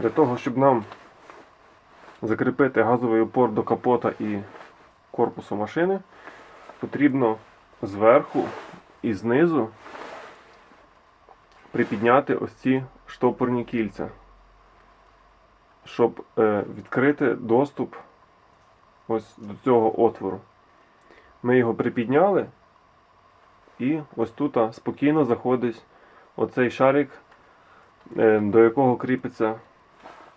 Для того, щоб нам закріпити газовий опор до капота і корпусу машини, потрібно зверху і знизу припідняти ось ці штопорні кільця, щоб е, відкрити доступ ось до цього отвору. Ми його припідняли, і ось тут спокійно заходить оцей шарик, е, до якого кріпиться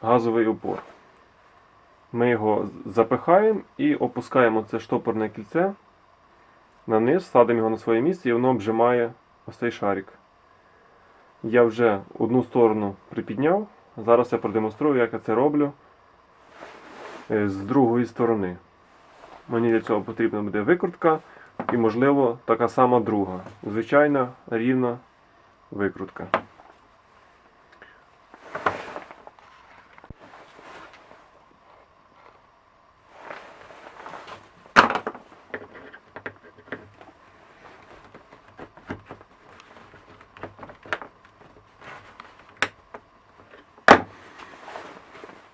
газовий опор. Ми його запихаємо і опускаємо це штопорне кільце на низ, садимо його на своє місце і воно обжимає ось цей шарик. Я вже одну сторону припідняв. Зараз я продемонструю, як я це роблю е, з другої сторони. Мені для цього потрібна буде викрутка і, можливо, така сама друга. Звичайна рівна викрутка.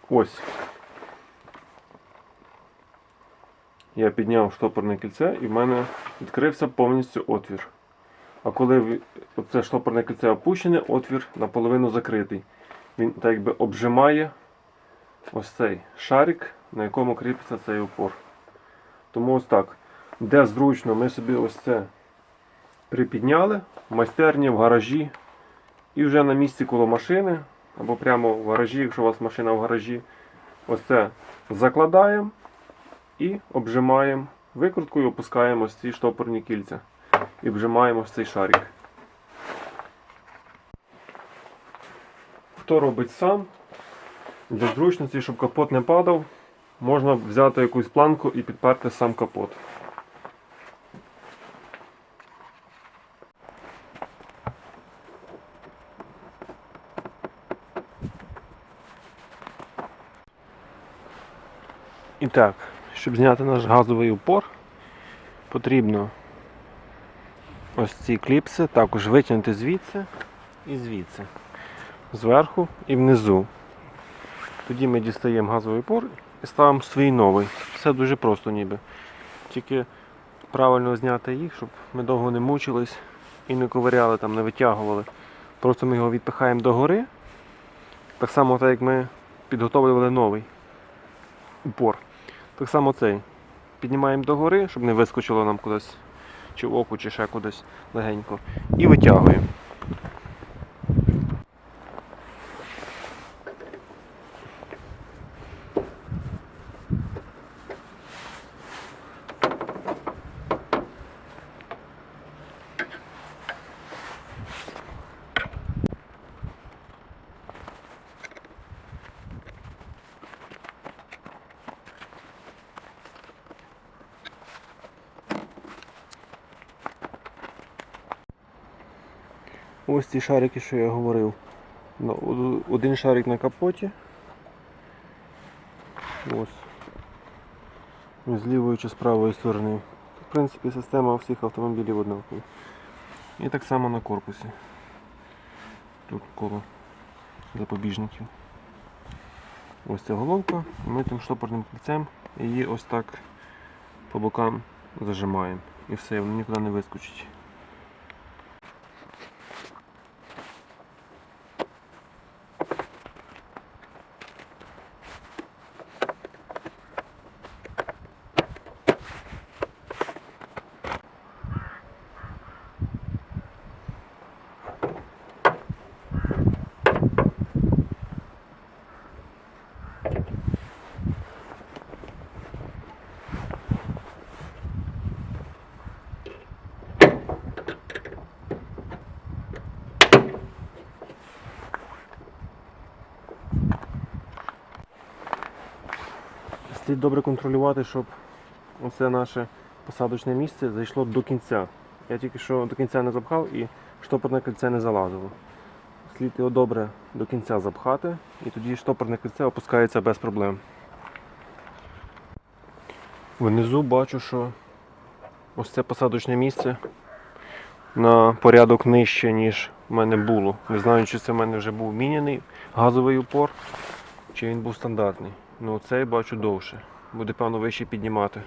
Ось. Я підняв штопорне кільце і в мене відкрився повністю отвір. А коли оце штопорне кільце опущене, отвір наполовину закритий. Він так якби обжимає ось цей шарик, на якому кріпиться цей опор. Тому ось так. Де зручно, ми собі ось це припідняли в майстерні, в гаражі і вже на місці коло машини, або прямо в гаражі, якщо у вас машина в гаражі, ось це закладаємо і обжимаємо викруткою, опускаємо ось ці штопорні кільця і обжимаємо ось цей шарик. Хто робить сам, для зручності, щоб капот не падав, можна взяти якусь планку і підперти сам капот. І так, щоб зняти наш газовий упор, потрібно ось ці кліпси також витягнути звідси і звідси, зверху і внизу. Тоді ми дістаємо газовий упор і ставимо свій новий. Все дуже просто ніби. Тільки правильно зняти їх, щоб ми довго не мучились і не ковиряли, там, не витягували. Просто ми його відпихаємо догори. Так само, так як ми підготовлювали новий упор. Так само цей. Піднімаємо догори, щоб не вискочило нам кудись, чи в оку, чи ще кудись легенько. І витягуємо. Ось ці шарики, що я говорив. Ну, Один шарик на капоті. Ось. З лівої чи з правої сторони. В принципі, система всіх автомобілів однакова. І так само на корпусі. Тут коло запобіжників. Ось ця головка. Ми тим штопорним кільцем її ось так по бокам зажимаємо. І все, воно нікуди не вискочить. Слід добре контролювати, щоб оце наше посадочне місце зайшло до кінця. Я тільки що до кінця не запхав і штопорне кільце не залазило. Слід його добре до кінця запхати, і тоді штопорне кільце опускається без проблем. Внизу бачу, що ось це посадочне місце на порядок нижче, ніж в мене було. Не знаю, чи це в мене вже був міняний газовий упор. чи він був стандартний. Ну цей бачу довше. Буде певно вище піднімати.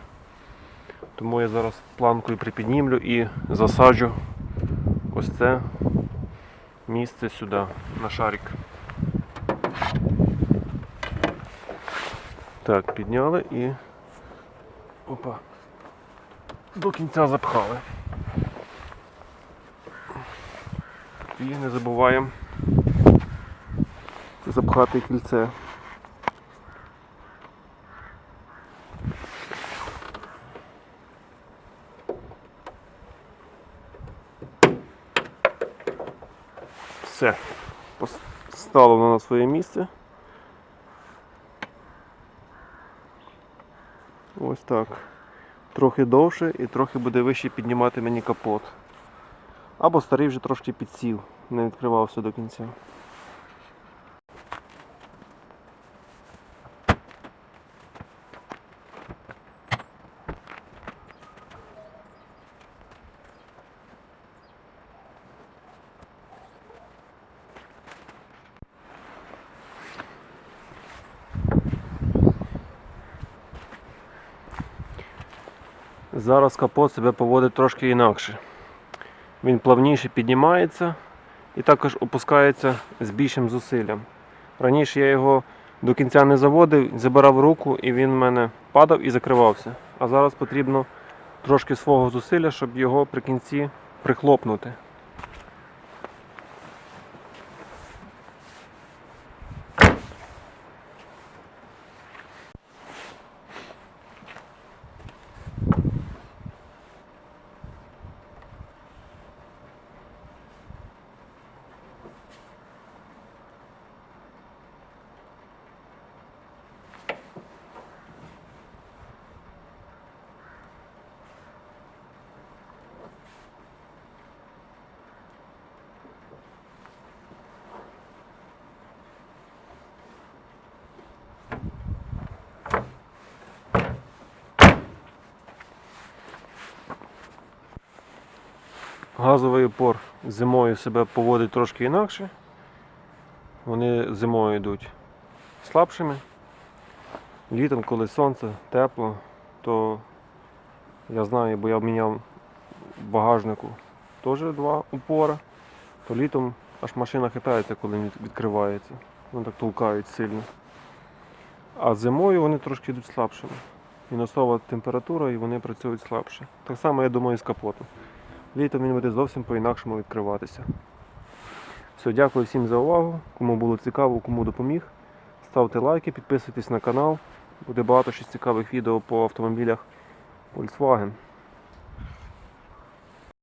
Тому я зараз планкою припіднімлю і засаджу ось це місце сюди, на шарик. Так, підняли і. Опа. До кінця запхали. І не забуваємо запхати кільце. Все. поставлено на своє місце. Ось так. Трохи довше і трохи буде вище піднімати мені капот. Або старий вже трошки підсів, не відкривався до кінця. Зараз капот себе поводить трошки інакше. Він плавніше піднімається і також опускається з більшим зусиллям. Раніше я його до кінця не заводив, забирав руку і він в мене падав і закривався. А зараз потрібно трошки свого зусилля, щоб його при кінці прихлопнути. Газовий опор зимою себе поводить трошки інакше. Вони зимою йдуть слабшими. Літом, коли сонце, тепло, то я знаю, бо я міняв в багажнику теж два упора, то літом аж машина хитається, коли відкривається. Вони так толкають сильно. А зимою вони трошки йдуть слабшими. Мінусова температура і вони працюють слабше. Так само, я думаю, і з капотом. Літом він буде зовсім по-інакшому відкриватися. Все, дякую всім за увагу. Кому було цікаво, кому допоміг. Ставте лайки, підписуйтесь на канал. Буде багато ще цікавих відео по автомобілях Volkswagen.